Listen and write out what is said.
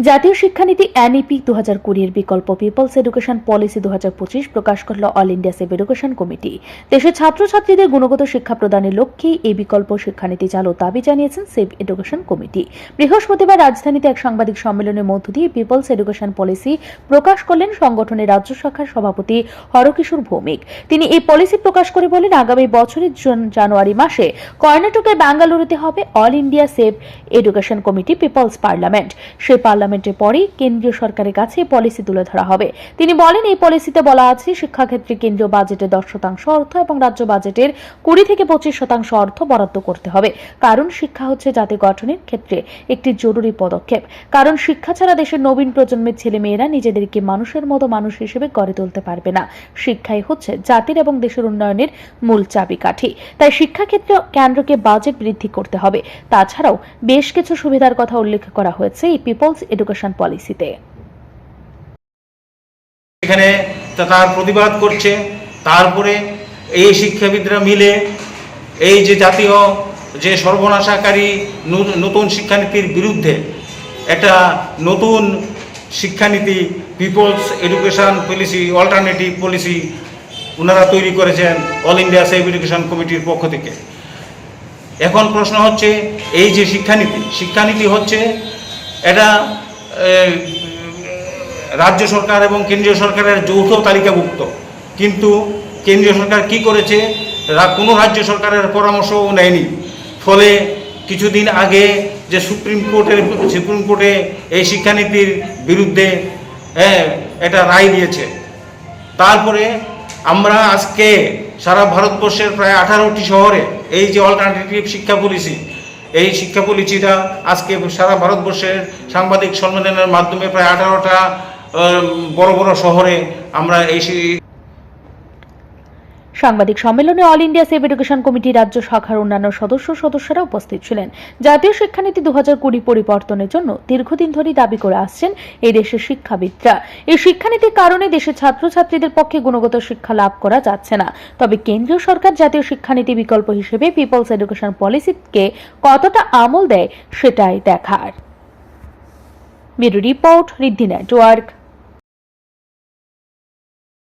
জাতীয় শিক্ষানীতি এনইপি দু হাজার কুড়ির বিকল্প পিপলস এডুকেশন পলিসি দু হাজার পঁচিশ প্রকাশ করল all India save education committee. দেশের ছাত্রছাত্রীদের গুণগত শিক্ষা প্রদানের লক্ষ্যেই এই বিকল্প শিক্ষানীতি চালুর দাবি জানিয়েছেন সেভ এডুকেশন কমিটি। বৃহস্পতিবার রাজধানীতে এক সাংবাদিক সম্মেলনের মধ্য দিয়ে পিপলস এডুকেশন পলিসি প্রকাশ করলেন সংগঠনের রাজ্য শাখার সভাপতি হরকিশোর ভৌমিক। তিনি এই পলিসি প্রকাশ করে বলেন, আগামী বছরের জন- জানুয়ারি মাসে কর্ণাটকের বেঙ্গালুরুতে হবে all India save education committee people's parliament. সেই পার্লামেন্টের পরেই কেন্দ্রীয় সরকারের কাছে পলিসি তুলে ধরা হবে। তিনি বলেন, এই পলিসিতে বলা আছে, শিক্ষাক্ষেত্রে কেন্দ্রীয় বাজেটের দশ শতাংশ অর্থ এবং রাজ্য বাজেটের কুড়ি থেকে পঁচিশ শতাংশ অর্থ বরাদ্দ করতে হবে। কারণ শিক্ষা হচ্ছে জাতি গঠনের ক্ষেত্রে একটি জরুরি পদক্ষেপ। কারণ শিক্ষা ছাড়া দেশের নবীন প্রজন্মের ছেলেমেয়েরা নিজেদেরকে মানুষের মতো মানুষ হিসেবে গড়ে তুলতে পারবে না। শিক্ষাই হচ্ছে জাতির এবং দেশের উন্নয়নের মূল চাবিকাঠি। তাই শিক্ষাক্ষেত্রে কেন্দ্রকে বাজেট বৃদ্ধি করতে হবে। তাছাড়াও বেশ কিছু সুবিধার কথা উল্লেখ করা হয়েছে। এই পিপলস এডুকেশন পলিসিতে এখানে তার প্রতিবাদ করছে, তারপরে এই শিক্ষাবিদরা মিলে এই যে জাতীয় যে সর্বনাশাকারী নতুন শিক্ষানীতির বিরুদ্ধে একটা নতুন শিক্ষানীতি, people's education policy alternative policy ওনারা তৈরি করেছেন অল ইন্ডিয়া সেভ এডুকেশন কমিটির পক্ষ থেকে। এখন প্রশ্ন হচ্ছে, এই যে শিক্ষানীতি শিক্ষানীতি হচ্ছে এটা রাজ্য সরকার এবং কেন্দ্রীয় সরকারের যৌথ তালিকাভুক্ত। কিন্তু কেন্দ্রীয় সরকার কি করেছে কোনো রাজ্য সরকারের পরামর্শও নেয়নি। ফলে কিছুদিন আগে যে সুপ্রিম কোর্টের, সুপ্রিম কোর্টে এই শিক্ষানীতির বিরুদ্ধে হ্যাঁ এটা রায় দিয়েছে। তারপরে আমরা আজকে সারা ভারতবর্ষের প্রায় আঠারোটি শহরে এই যে অল্টারনেটিভ শিক্ষা পলিসি এই শিক্ষা পলিসিটা আজকে সারা ভারতবর্ষের সাংবাদিক সম্মেলনের মাধ্যমে প্রায় আঠারোটা বড় বড় শহরে আমরা এই সাংবাদিক সম্মেলনে all India save education committee রাজ্য শাখার অন্যান্য সদস্য সদস্যরা উপস্থিত ছিলেন। জাতীয় শিক্ষানীতি দু হাজার কুড়ি পরিবর্তনের জন্য দীর্ঘদিন ধরেই দাবি করে আসছেন এই দেশের শিক্ষাবিদরা। এই শিক্ষানীতির কারণে দেশের ছাত্রছাত্রীদের পক্ষে গুণগত শিক্ষা লাভ করা যাচ্ছে না। তবে কেন্দ্রীয় সরকার জাতীয় শিক্ষানীতি বিকল্প হিসেবে পিপলস এডুকেশন পলিসিকে কতটা আমল দেয় সেটাই দেখার। Bureau report, Riddhi network.